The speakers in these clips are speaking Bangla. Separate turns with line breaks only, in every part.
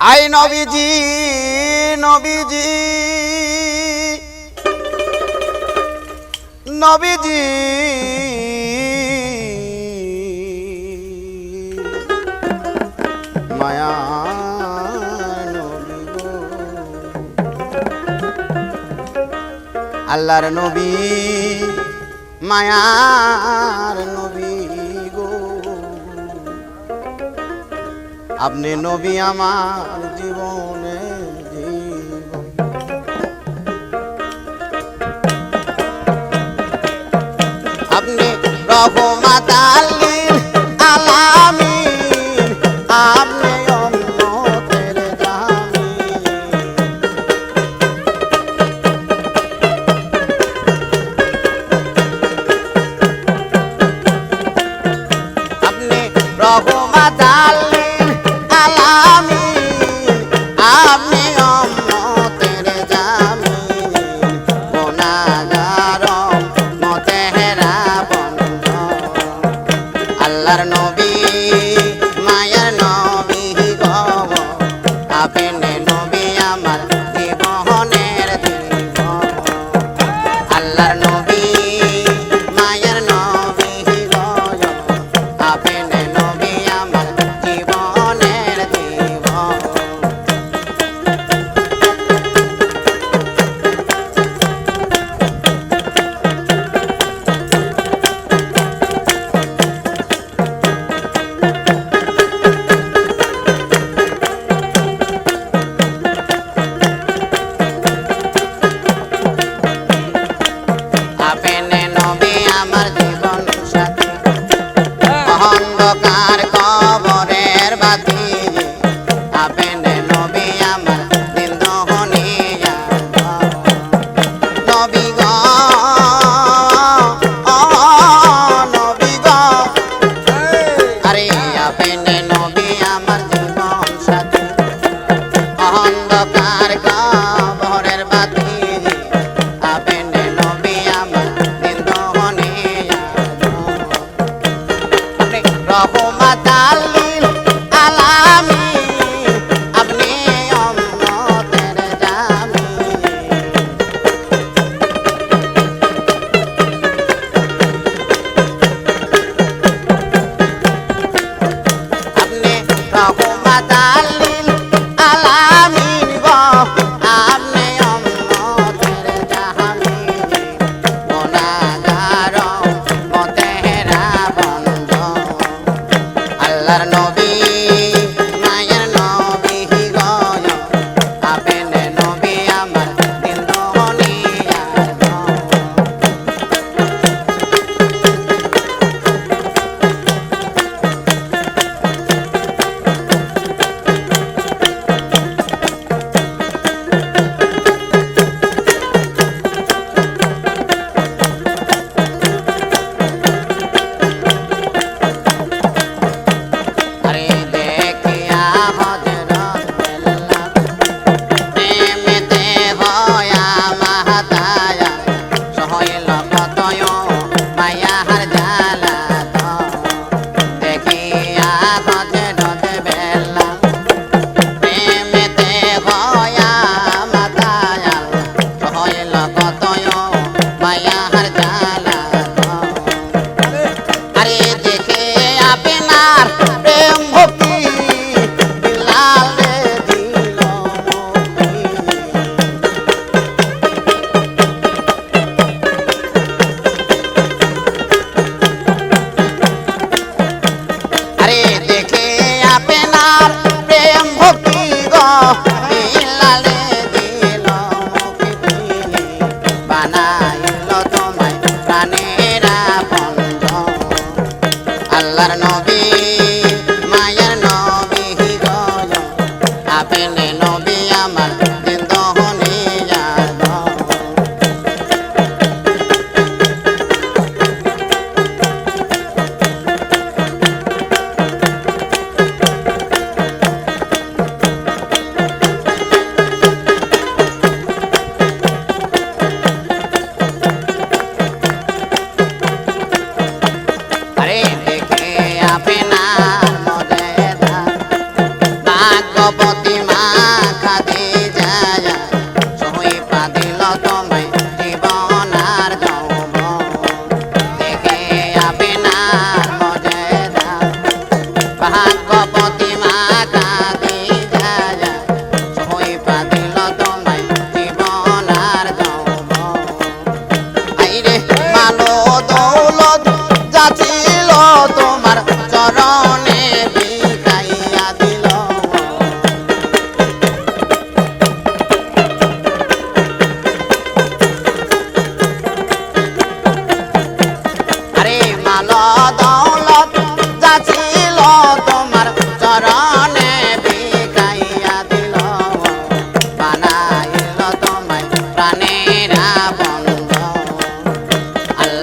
আই নবীজি নবীজি। নবীজি। মায়া আল্লাহর নবী মায়ার अपने नबी आमा আল্লাহর নবী Rahumata al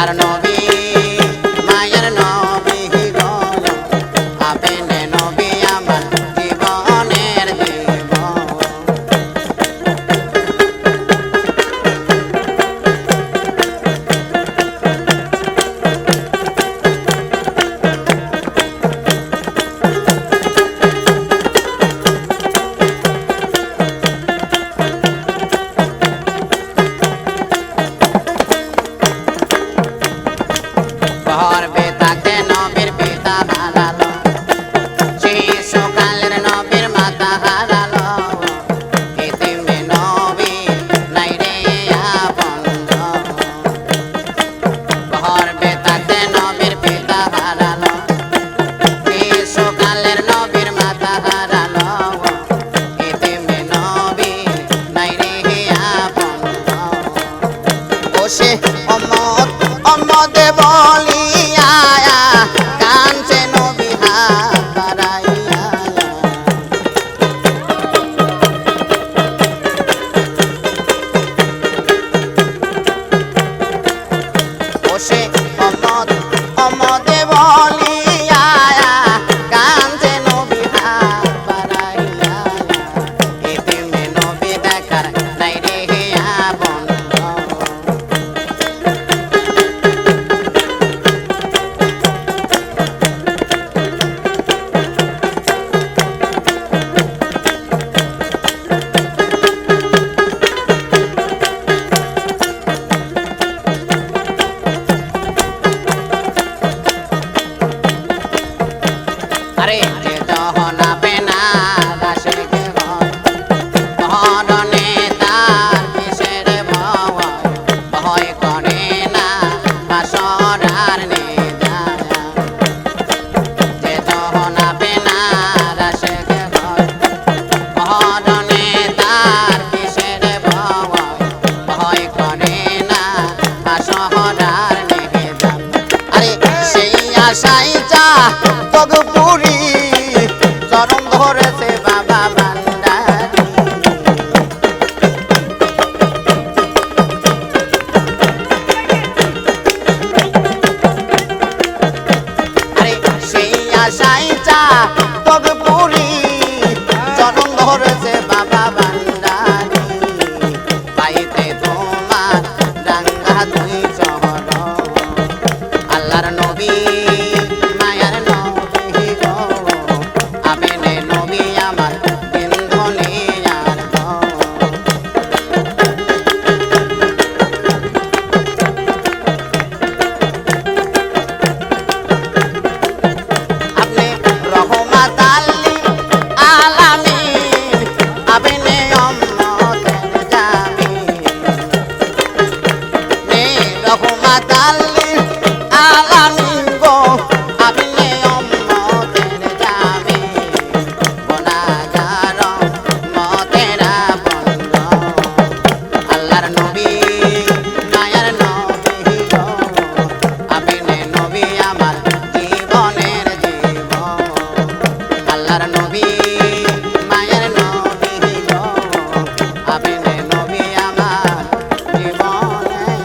I don't know. Saicha তগু আমার নবী নায়ার নবী আমি নে নবী আমার জীবনের জীব আল্লাহর নবী মায়ের নবী আমি নে নবী আমার জীবনের